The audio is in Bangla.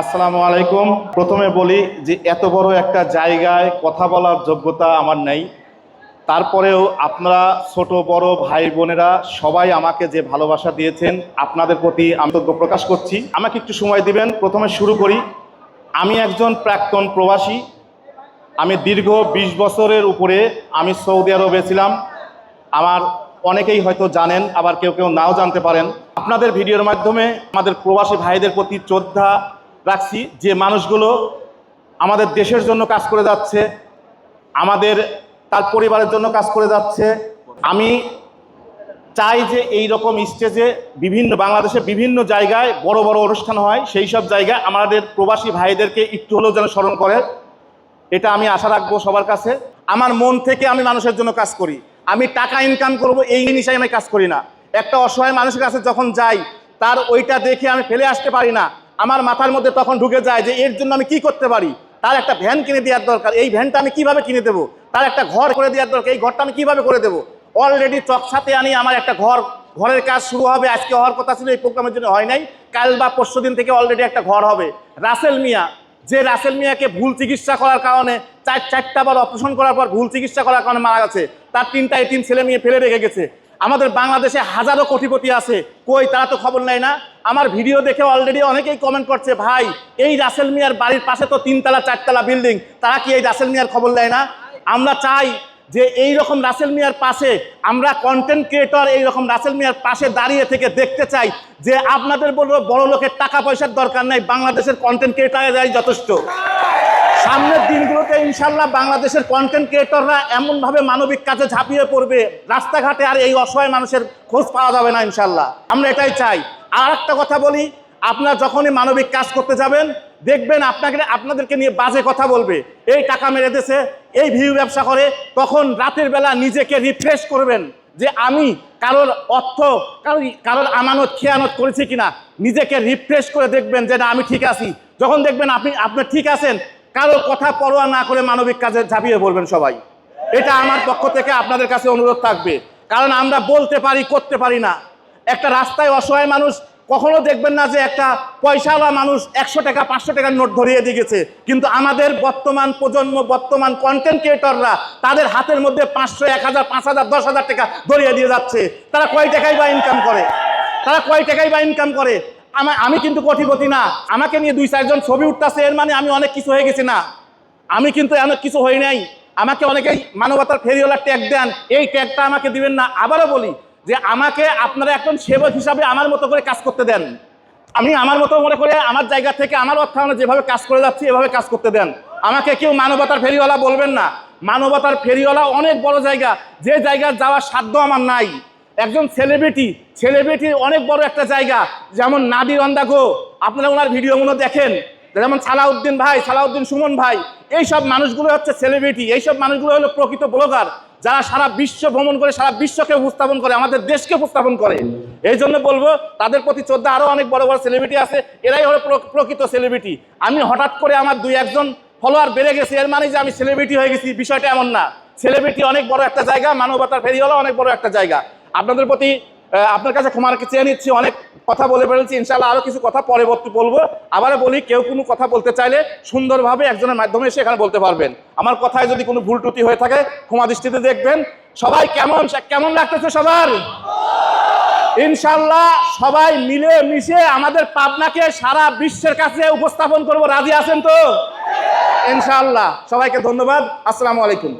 আসসালামু আলাইকুম। প্রথমে বলি যে এত বড় একটা জায়গায় কথা বলার যোগ্যতা আমার নেই। তারপরেও আপনারা ছোট, বড় ভাই বোনেরা সবাই আমাকে যে ভালোবাসা দিয়েছেন, আপনাদের প্রতি আমি প্রকাশ করছি। আমাকে একটু সময় দিবেন, প্রথমে শুরু করি। আমি একজন প্রাক্তন প্রবাসী। আমি দীর্ঘ ২০ বছরের উপরে আমি সৌদি আরবে ছিলাম। আমার অনেকেই হয়তো জানেন, আবার কেউ কেউ নাও জানতে পারেন। আপনাদের ভিডিওর মাধ্যমে আমাদের প্রবাসী ভাইদের প্রতি শ্রদ্ধা রাখছি যে মানুষগুলো আমাদের দেশের জন্য কাজ করে যাচ্ছে, আমাদের তার পরিবারের জন্য কাজ করে যাচ্ছে। আমি চাই যে এই রকম স্টেজে বিভিন্ন বাংলাদেশে বিভিন্ন জায়গায় বড় বড় অনুষ্ঠান হয়, সেই সব জায়গায় আমাদের প্রবাসী ভাইদেরকে একটু হলেও যেন স্মরণ করে। এটা আমি আশা রাখব সবার কাছে। আমার মন থেকে আমি মানুষের জন্য কাজ করি। আমি টাকা ইনকাম করব, এই জিনিসে আমি কাজ করি না। একটা অসহায় মানুষের কাছে যখন যাই, তার ওইটা দেখে আমি ফেলে আসতে পারি না। আমার মাথার মধ্যে তখন ঢুকে যায় যে এর জন্য আমি কি করতে পারি? তার একটা ভ্যান কিনে দেওয়ার দরকার। এই ভ্যানটা আমি কীভাবে কিনে দেবো? তার একটা ঘর করে দেওয়ার দরকার। এই ঘরটা আমি কীভাবে করে দেবো? অলরেডি চকসাতে আনি, আমার একটা ঘর, ঘরের কাজ শুরু হবে। আজকে হওয়ার কথা ছিল, এই প্রোগ্রামের জন্য হয় নাই। কাল বা পরশু দিন থেকে অলরেডি একটা ঘর হবে। রাসেল মিয়া, যে রাসেল মিয়াকে ভুল চিকিৎসা করার কারণে চার, চারটা বার অপারেশন করার পর ভুল চিকিৎসা করার কারণে মারা গেছে, তার তিনটা এটিম ছেলে মেয়ে ফেলে রেখে গেছে। আমাদের বাংলাদেশে হাজারো কোটিপতি আছে। কই, তারা তো খবর নেয় না? আমার ভিডিও দেখে অলরেডি অনেকেই কমেন্ট করছে, ভাই, এই রাসেল মিয়ার বাড়ির পাশে তো তিনতলা, চারতলা বিল্ডিং তারা কি এই রাসেল মিয়ার খবর নেয় না? আমরা চাই যে এই রকম রাসেল মিয়ার পাশে আমরা কন্টেন্ট ক্রিয়েটর এই রকম রাসেল মিয়ার পাশে দাঁড়িয়ে থেকে দেখতে চাই যে আপনাদের বলব বড় লোকের টাকা পয়সার দরকার নাই, বাংলাদেশের কন্টেন্ট ক্রিয়েটারেরাই যথেষ্ট। সামনের দিনগুলোতে ইনশাল্লাহ বাংলাদেশের কন্টেন্ট ক্রিয়েটররা এমনভাবে মানবিক কাজে ঝাঁপিয়ে পড়বে। রাস্তাঘাটে আর এই অসহায় মানুষের খোঁজ পাওয়া যাবে না ইনশাল্লাহ আমরা এটাই চাই। আর একটা কথা বলি, আপনার যখনই মানবিক কাজ করতে যাবেন, দেখবেন আপনাকে, আপনাদেরকে নিয়ে বাজে কথা বলবে। এই টাকা মেরে দেশে এই ভিউ ব্যবসা করে, তখন রাতের বেলা নিজেকে রিফ্রেশ করবেন যে আমি কারোর অর্থ, কারোর কারোর আমানত, খেয়ানত করেছি কিনা। নিজেকে রিফ্রেশ করে দেখবেন যে না, আমি ঠিক আছি। যখন দেখবেন আপনি আপনি ঠিক আছেন কারও কথা পরোয়া না করে মানবিক কাজে ঝাঁপিয়ে পড়বেন সবাই। এটা আমার পক্ষ থেকে আপনাদের কাছে অনুরোধ থাকবে। কারণ আমরা বলতে পারি, করতে পারি না। একটা রাস্তায় অসহায় মানুষ কখনো দেখবেন না যে একটা পয়সাওয়ালা মানুষ একশো টাকা, পাঁচশো টাকার নোট ধরিয়ে দিয়ে গেছে। কিন্তু আমাদের বর্তমান প্রজন্ম, বর্তমান কন্টেন্ট ক্রিয়েটররা তাদের হাতের মধ্যে পাঁচশো, এক হাজার, পাঁচ হাজার, দশ হাজার টাকা ধরিয়ে দিয়ে যাচ্ছে। তারা কয় টাকাই বা ইনকাম করে? তারা কয় টাকাই বা ইনকাম করে? আমা আমি কিন্তু কোটিপতি না। আমাকে নিয়ে দুই, চারজন ছবি উঠতেছে, এর মানে আমি অনেক কিছু হয়ে গেছি না। আমি কিন্তু অনেক কিছু হই নাই। আমাকে অনেকেই মানবতার ফেরিওয়ালার ট্যাগ দেন। এই ট্যাগটা আমাকে দিবেন না। আবারও বলি যে আমাকে আপনারা একজন সেবক হিসাবে আমার মতো করে কাজ করতে দেন। আমি আমার মতো মনে করে আমার জায়গা থেকে আমার অর্থায়নে যেভাবে কাজ করে যাচ্ছি, এভাবে কাজ করতে দেন। আমাকে কেউ মানবতার ফেরিওয়ালা বলবেন না। মানবতার ফেরিওয়ালা অনেক বড় জায়গা। যে জায়গা যাওয়ার সাধ্য আমার নাই। একজন সেলিব্রিটি সেলিব্রিটি অনেক বড় একটা জায়গা। যেমন নাদির অন্দাগো আপনারা ওনার ভিডিওগুলো দেখেন। যেমন সালাউদ্দিন ভাই, সালাউদ্দিন সুমন ভাই, এইসব মানুষগুলো হচ্ছে সেলিব্রিটি এইসব মানুষগুলো হলো প্রকৃত ব্লগার যারা সারা বিশ্ব ভ্রমণ করে, সারা বিশ্বকে উপস্থাপন করে, আমাদের দেশকে উপস্থাপন করে। এই জন্য বলব, তাদের প্রতি শ্রদ্ধা আরও অনেক বড় বড় সেলিব্রিটি আছে, এরাই হলো প্রকৃত সেলিব্রিটি আমি হঠাৎ করে আমার দুই একজন ফলোয়ার বেড়ে গেছে, এর মানে যে আমি সেলিব্রিটি হয়ে গেছি, বিষয়টা এমন না। সেলিব্রিটি অনেক বড় একটা জায়গা, মানবতার ফেরিওয়ালা অনেক বড় একটা জায়গা। আপনাদের প্রতি আপনার কাছে ক্ষমার চেয়ে নিচ্ছি, অনেক কথা বলে ফেলেছি ইনশাল্লাহ আরও কিছু কথা পরবর্তী বলব। আবারও বলি, কেউ কোনো কথা বলতে চাইলে সুন্দরভাবে একজনের মাধ্যমে এসে এখানে বলতে পারবেন। আমার কথায় যদি কোনো ভুল ত্রুটি হয়ে থাকে, ক্ষমা দৃষ্টিতে দেখবেন। সবাই কেমন কেমন লাগতেছে সবার? ইনশাল্লাহ সবাই মিলে মিশে আমাদের পাবনাকে সারা বিশ্বের কাছে উপস্থাপন করব। রাজি আছেন তো? ইনশাল্লাহ সবাইকে ধন্যবাদ। আসসালামু আলাইকুম।